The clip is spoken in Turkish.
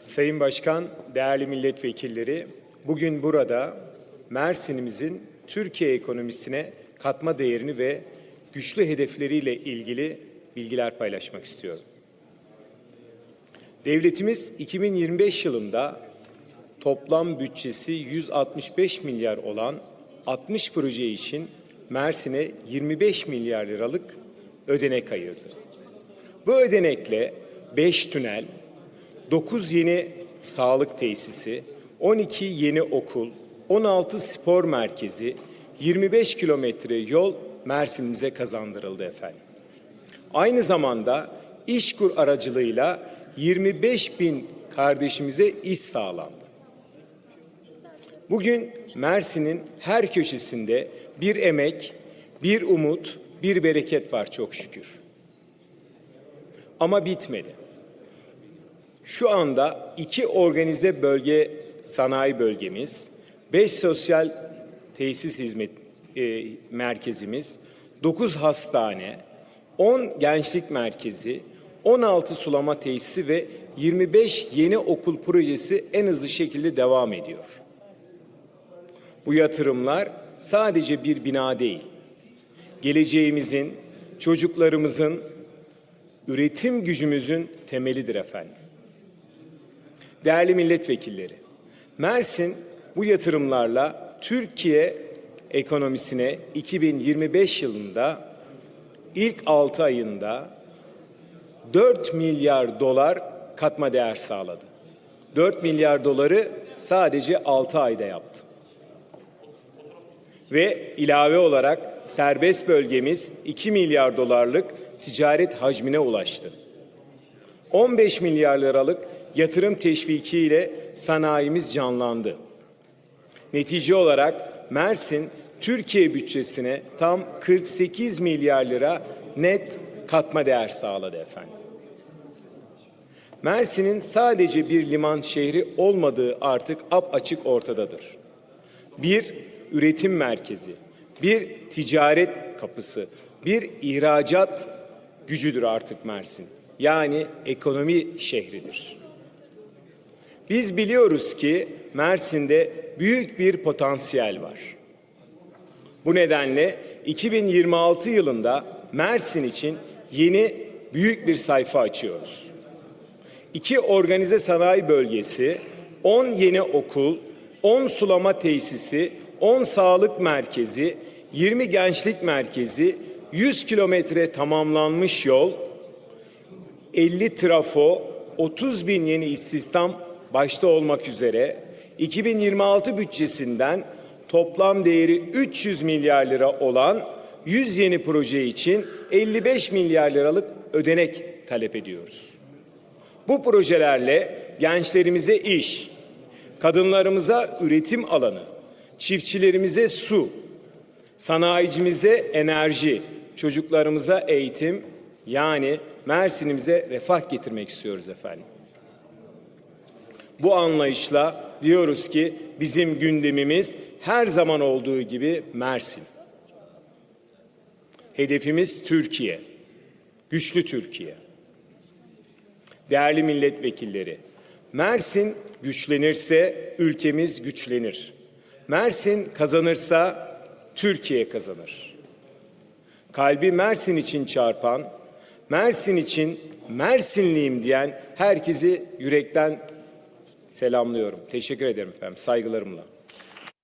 Sayın Başkan, değerli milletvekilleri, bugün burada Mersin'imizin Türkiye ekonomisine katma değerini ve güçlü hedefleriyle ilgili bilgiler paylaşmak istiyorum. Devletimiz 2025 yılında toplam bütçesi 165 milyar olan 60 proje için Mersin'e 25 milyar liralık ödenek ayırdı. Bu ödenekle 5 tünel, 9 yeni sağlık tesisi, 12 yeni okul, 16 spor merkezi, 25 kilometre yol Mersin'imize kazandırıldı efendim. Aynı zamanda İşkur aracılığıyla 25 bin kardeşimize iş sağlandı. Bugün Mersin'in her köşesinde bir emek, bir umut, bir bereket var çok şükür. Ama bitmedi. Şu anda iki organize bölge sanayi bölgemiz, beş sosyal tesis hizmet e, merkezimiz, dokuz hastane, on gençlik merkezi, 16 sulama tesisi ve 25 yeni okul projesi en hızlı şekilde devam ediyor. Bu yatırımlar sadece bir bina değil, geleceğimizin, çocuklarımızın, üretim gücümüzün temelidir efendim. Değerli milletvekilleri, Mersin bu yatırımlarla Türkiye ekonomisine 2025 yılında ilk 6 ayında 4 milyar dolar katma değer sağladı. 4 milyar doları sadece 6 ayda yaptı. Ve ilave olarak serbest bölgemiz 2 milyar dolarlık ticaret hacmine ulaştı. 15 milyar liralık yatırım teşviki ile sanayimiz canlandı. Netice olarak Mersin Türkiye bütçesine tam 48 milyar lira net katma değer sağladı efendim. Mersin'in sadece bir liman şehri olmadığı artık açık ortadadır. Bir üretim merkezi, bir ticaret kapısı, bir ihracat gücüdür artık Mersin. Yani ekonomi şehridir. Biz biliyoruz ki Mersin'de büyük bir potansiyel var. Bu nedenle 2026 yılında Mersin için yeni büyük bir sayfa açıyoruz. İki organize sanayi bölgesi, 10 yeni okul, 10 sulama tesisi, 10 sağlık merkezi, 20 gençlik merkezi, 100 kilometre tamamlanmış yol, 50 trafo, 30 bin yeni istihdam başta olmak üzere 2026 bütçesinden toplam değeri 300 milyar lira olan 100 yeni proje için 55 milyar liralık ödenek talep ediyoruz. Bu projelerle gençlerimize iş, kadınlarımıza üretim alanı, çiftçilerimize su, sanayicimize enerji, çocuklarımıza eğitim yani Mersin'imize refah getirmek istiyoruz efendim. Bu anlayışla diyoruz ki bizim gündemimiz her zaman olduğu gibi Mersin. Hedefimiz Türkiye. Güçlü Türkiye. Değerli milletvekilleri, Mersin güçlenirse ülkemiz güçlenir. Mersin kazanırsa Türkiye kazanır. Kalbi Mersin için çarpan, Mersin için Mersinliyim diyen herkesi yürekten selamlıyorum. Teşekkür ederim efendim. Saygılarımla.